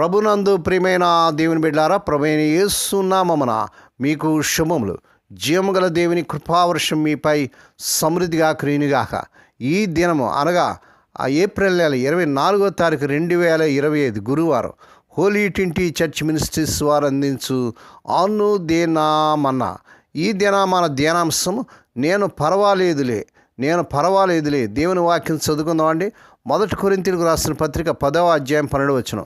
ప్రభునందు ప్రియమైన దేవుని బిడ్డారా ప్రభుైన యేసునామమున మీకు శుభములు. జీవము గల దేవుని కృపావర్షం మీపై సమృద్ధిగా క్రీనిగాక ఈ దినము అనగా ఆ ఏప్రిల్ నెల ఇరవై నాలుగో తారీఖు రెండు వేల ఇరవై ఐదు గురువారం హోలీ ట్వంటీ చర్చ్ మినిస్ట్రీస్ వారు అందించు ఆను దేనామన్న ఈ దినామన ధ్యానాంశం నేను పర్వాలేదులే నేను పర్వాలేదులే దేవుని వాక్యం చదువుకుందామండి. మొదటి కొరింతలకు రాసిన పత్రిక పదవ అధ్యాయం పన్నెండు వచ్చిన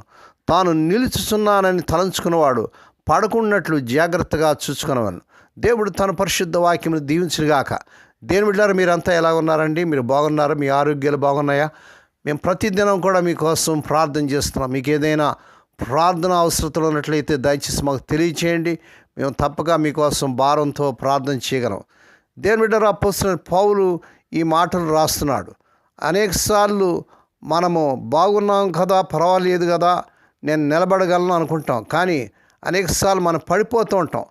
తాను నిలుచుచున్నానని తలంచుకున్నవాడు పడకున్నట్లు జాగ్రత్తగా చూసుకునేవాడు దేవుడు తన పరిశుద్ధ వాక్యమును దీవించుగాక దేని బిడ్డారు మీరంతా ఎలా ఉన్నారండి? మీరు బాగున్నారా? మీ ఆరోగ్యాలు బాగున్నాయా? మేము ప్రతిదినం కూడా మీకోసం ప్రార్థన చేస్తున్నాం. మీకు ఏదైనా ప్రార్థన అవసరతలు ఉన్నట్లయితే దయచేసి మాకు తెలియచేయండి. మేము తప్పక మీకోసం భారంతో ప్రార్థన చేయగలం. దేని బిడ్డారు అప్పొస్తున్న పౌలు ఈ మాటలు రాస్తున్నాడు. అనేకసార్లు మనము బాగున్నాం కదా పర్వాలేదు కదా నేను నిలబడగలను అనుకుంటాం. కానీ అనేకసార్లు మనం పడిపోతూ ఉంటాం.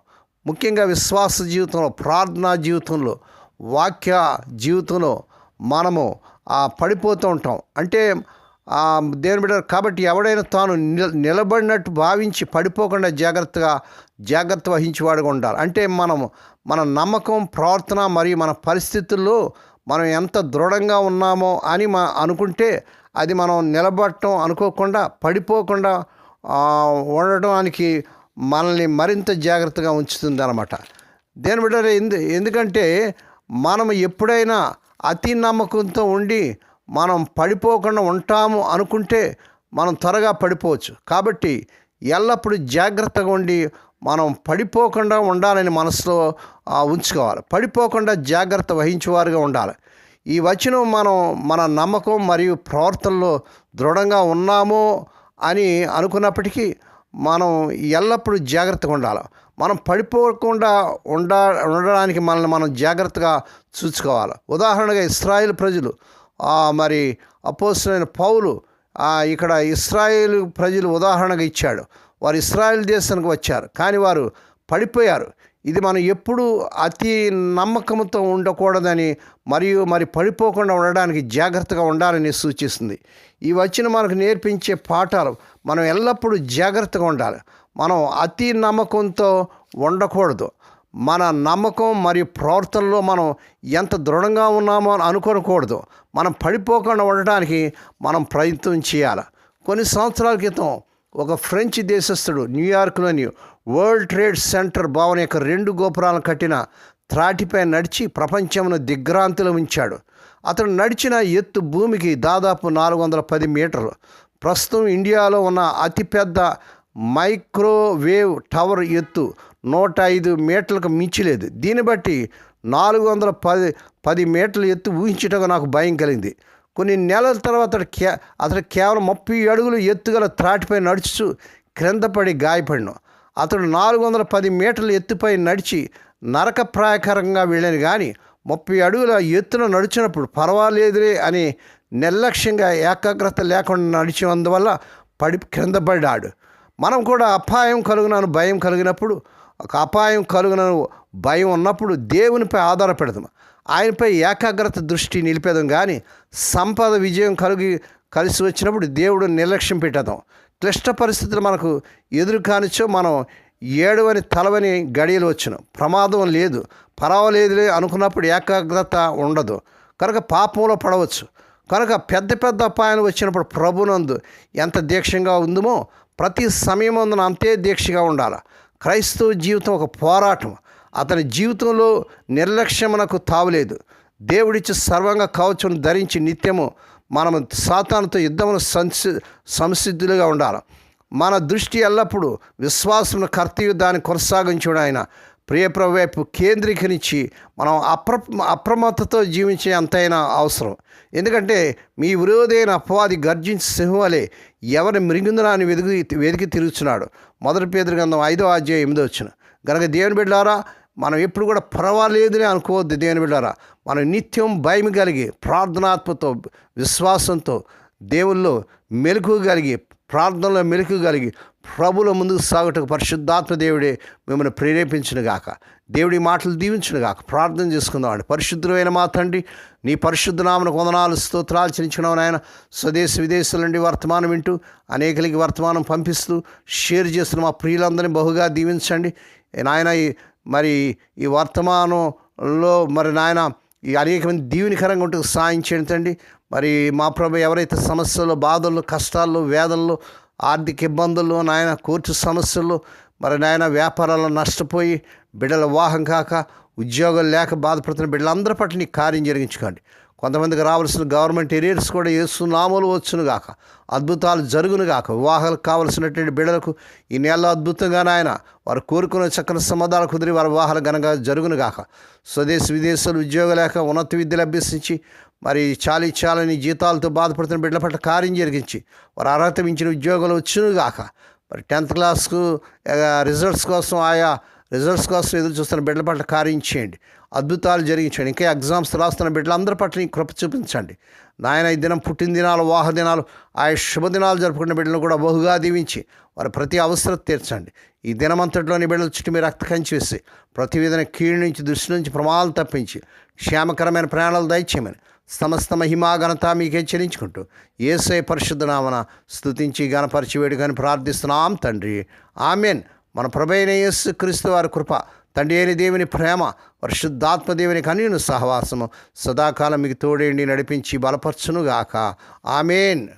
ముఖ్యంగా విశ్వాస జీవితంలో ప్రార్థనా జీవితంలో వాక్య జీవితంలో మనము పడిపోతూ ఉంటాం. అంటే ఆ దేవుని బిడ్డ కాబట్టి ఎవడైనా తాను నిలబడినట్టు భావించి పడిపోకుండా జాగ్రత్తగా జాగ్రత్త వహించేవాడుగా ఉండాలి. అంటే మనము మన నమ్మకం ప్రార్థన మరియు మన పరిస్థితుల్లో మనం ఎంత దృఢంగా ఉన్నామో అని మా అనుకుంటే అది మనం నిలబడటం అనుకోకుండా పడిపోకుండా ఉండటానికి ఉండడానికి మనల్ని మరింత జాగ్రత్తగా ఉంచుతుంది అనమాట దేని బిడ్డ ఎందు ఎందుకంటే మనం ఎప్పుడైనా అతి నమ్మకంతో ఉండి మనం పడిపోకుండా ఉంటాము అనుకుంటే మనం త్వరగా పడిపోవచ్చు. కాబట్టి ఎల్లప్పుడూ జాగ్రత్తగా ఉండి మనం పడిపోకుండా ఉండాలని మనసులో ఉంచుకోవాలి. పడిపోకుండా జాగ్రత్త వహించేవారుగా ఉండాలి. ఈ వచనం మనం మన నమ్మకం మరియు ప్రవర్తనలో దృఢంగా ఉన్నామో అని అనుకున్నప్పటికీ మనం ఎల్లప్పుడూ జాగ్రత్తగా ఉండాలి. మనం పడిపోకుండా ఉండ ఉండడానికి మనల్ని మనం జాగ్రత్తగా చూసుకోవాలి. ఉదాహరణగా ఇస్రాయేల్ ప్రజలు మరి అపోస్తులైన పౌలు ఇక్కడ ఇస్రాయేల్ ప్రజలు ఉదాహరణగా ఇచ్చాడు. వారు ఇస్రాయేల్ దేశానికి వచ్చారు. కానీ వారు పడిపోయారు. ఇది మనం ఎప్పుడూ అతి నమ్మకంతో ఉండకూడదని మరియు మరి పడిపోకుండా ఉండడానికి జాగ్రత్తగా ఉండాలని సూచిస్తుంది. ఈ వచ్చిన మనకు నేర్పించే పాఠాలు మనం ఎల్లప్పుడూ జాగ్రత్తగా ఉండాలి. మనం అతి నమ్మకంతో ఉండకూడదు. మన నమ్మకం మరియు ప్రవర్తనలో మనం ఎంత దృఢంగా ఉన్నామో అని అనుకోకూడదు. మనం పడిపోకుండా ఉండటానికి మనం ప్రయత్నం చేయాలి. కొన్ని సంవత్సరాల క్రితం ఒక ఫ్రెంచ్ దేశస్థుడు న్యూయార్క్లోని వరల్డ్ ట్రేడ్ సెంటర్ భవన్ యొక్క రెండు గోపురాలను కట్టిన త్రాటిపై నడిచి ప్రపంచమును దిగ్భ్రాంతిలో ఉంచాడు. అతడు నడిచిన ఎత్తు భూమికి దాదాపు నాలుగు వందల పది మీటర్లు. ప్రస్తుతం ఇండియాలో ఉన్న అతిపెద్ద మైక్రోవేవ్ టవర్ ఎత్తు నూట ఐదు మీటర్లకు మించలేదు దీన్ని బట్టి నాలుగు వందల పది పది మీటర్ల ఎత్తు ఊహించటం నాకు భయం కలిగింది. కొన్ని నెలల తర్వాత అతడు కే అతడు కేవలం ముప్పై అడుగులు ఎత్తుగల త్రాటిపై నడుచు క్రింద పడి గాయపడిను. అతడు నాలుగు వందల పది మీటర్ల ఎత్తుపై నడిచి నరకప్రాయకరంగా వెళ్ళాను కానీ ముప్పై అడుగుల ఎత్తున నడిచినప్పుడు పర్వాలేదులే అని నిర్లక్ష్యంగా ఏకాగ్రత లేకుండా నడిచినందువల్ల పడి క్రింద పడ్డాడు మనం కూడా అపాయం కలుగునను భయం కలిగినప్పుడు ఒక అపాయం కలుగునను భయం ఉన్నప్పుడు దేవునిపై ఆధారపెడదాం ఆయనపై ఏకాగ్రత దృష్టి నిలిపేదాం కానీ సంపద విజయం కలిగి కలిసి వచ్చినప్పుడు దేవుడు నిర్లక్ష్యం పెట్టేద్దాం. క్లిష్ట పరిస్థితులు మనకు ఎదురు కానిచ్చో మనం ఏడవని తలవని గడియలు వచ్చును. ప్రమాదం లేదు. పర్వాలేదులే అనుకున్నప్పుడు ఏకాగ్రత ఉండదు. కనుక పాపంలో పడవచ్చు. కనుక పెద్ద పెద్ద అపాయాలు వచ్చినప్పుడు ప్రభునందు ఎంత దీక్షంగా ఉందమో ప్రతి సమయమందున అంతే దీక్షగా ఉండాలి. క్రైస్తవ జీవితం ఒక పోరాటం. అతని జీవితంలో నిర్లక్ష్యమునకు తావులేదు. దేవుడిచ్చి సర్వంగా కవచం ధరించి నిత్యము మనం సాతానుతో యుద్ధమును సంసి సంసిద్ధులుగా ఉండాలి. మన దృష్టి ఎల్లప్పుడూ విశ్వాసమును కర్తవ్య దాన్ని కొనసాగించడం ఆయన. ప్రియప్రభు వైపు కేంద్రీకరించి మనం అప్ర అప్రమత్తతో జీవించే అంతైనా అవసరం. ఎందుకంటే మీ విరోధైన అపవాది గర్జించి సింహలే ఎవరి మృంగుందనా వెదిగి వెతికి తిరుగుతున్నాడు మొదటి పేదరి గంధం ఐదో అధ్యాయం ఎనిమిదో వచ్చిన గనక దేవుని బిడ్డారా మనం ఎప్పుడు కూడా పర్వాలేదని అనుకోవద్దు దేవుని బిడ్డారా. మనం నిత్యం భయం కలిగి ప్రార్థనాత్మతో విశ్వాసంతో దేవుల్లో మెలకు కలిగి ప్రార్థనలో మెలకు కలిగి ప్రభుల ముందుకు సాగుటకు పరిశుద్ధాత్మ దేవుడే మిమ్మల్ని ప్రేరేపించిన గాక దేవుడి మాటలు దీవించిన గాక ప్రార్థన చేసుకుందామండి పరిశుద్ధులైన మా తండ్రి నీ పరిశుద్ధ నామను కొందనాలు స్తోత్రాలు చెల్లించినావు నాయన. స్వదేశ విదేశాల నుండి వర్తమానం వింటూ అనేకలకి వర్తమానం పంపిస్తూ షేర్ చేస్తున్న మా ప్రియులందరినీ బహుగా దీవించండి. నాయన ఈ మరి ఈ వర్తమానంలో మరి నాయన ఈ అనేక మంది దీవెనికరంగా ఉంటూ సాయం చేయండి మరి మా ప్రభు ఎవరైతే సమస్యలు బాధలు కష్టాలు వేదనలు ఆర్థిక ఇబ్బందుల్లో నాయన కోర్టు సమస్యలు మరి నాయన వ్యాపారాల్లో నష్టపోయి బిడ్డల వాహం కాక ఉద్యోగం లేక బాధపడుతున్న బిడ్డలందరి పట్ల నీ కార్యం జరిగించుకోండి. కొంతమందికి రావాల్సిన గవర్నమెంట్ ఎరియర్స్ కూడా ఏసునామలు వచ్చును గాక అద్భుతాలు జరుగును గాక వివాహాలకు కావలసినటువంటి బిడ్డలకు ఈ నెలలో అద్భుతంగా నాయన వారు కోరుకునే చక్కని సంబంధాలు కుదిరి వారి వివాహాలు ఘనంగా జరుగును గాక స్వదేశ విదేశాలు ఉద్యోగం లేక ఉన్నత విద్యలు అభ్యసించి మరి చాలి చాలని జీతాలతో బాధపడుతున్న బిడ్డల పట్ల కార్యం జరిగించి వారు అర్హత మించిన ఉద్యోగాలు వచ్చును గాక మరి టెన్త్ క్లాస్కు రిజల్ట్స్ కోసం ఆయా రిజల్ట్స్ కోసం ఎదురు చూస్తున్న బిడ్డల పట్ల కార్యం చేయండి. అద్భుతాలు జరిగించండి. ఇంకా ఎగ్జామ్స్ రాస్తున్న బిడ్డలందరి పట్ల నీ కృప చూపించండి. నాయన ఈ దినం పుట్టినదినాలు వాహ దినాలు ఆయా శుభదినాలు జరుపుకున్న బిడ్డలను కూడా బహుగా దీవించి వారి ప్రతి అవసరం తీర్చండి. ఈ దినమంతటిలోని బిడ్డల చుట్టూ మీరు రక్త కంచి వేసి ప్రతి విధమైన కీడు నుంచి దృష్టి నుంచి ప్రమాదాలు తప్పించి క్షేమకరమైన ప్రయాణాలు దయచేయమని సమస్త మహిమాఘనత మీకే చెల్లించుకుంటూ ఏసై పరిశుద్ధ నామన స్తుతించి గణపరిచి వేడుకని ప్రార్థిస్తున్నాం తండ్రి. ఆమెన్. మన ప్రభైన యేసు క్రీస్తు వారి కృప తండ్రి అయిన దేవుని ప్రేమ పరిశుద్ధాత్మ దేవుని కన్యుని సహవాసము సదాకాలం మీకు తోడేండి నడిపించి బలపరచునుగాక. ఆమెన్.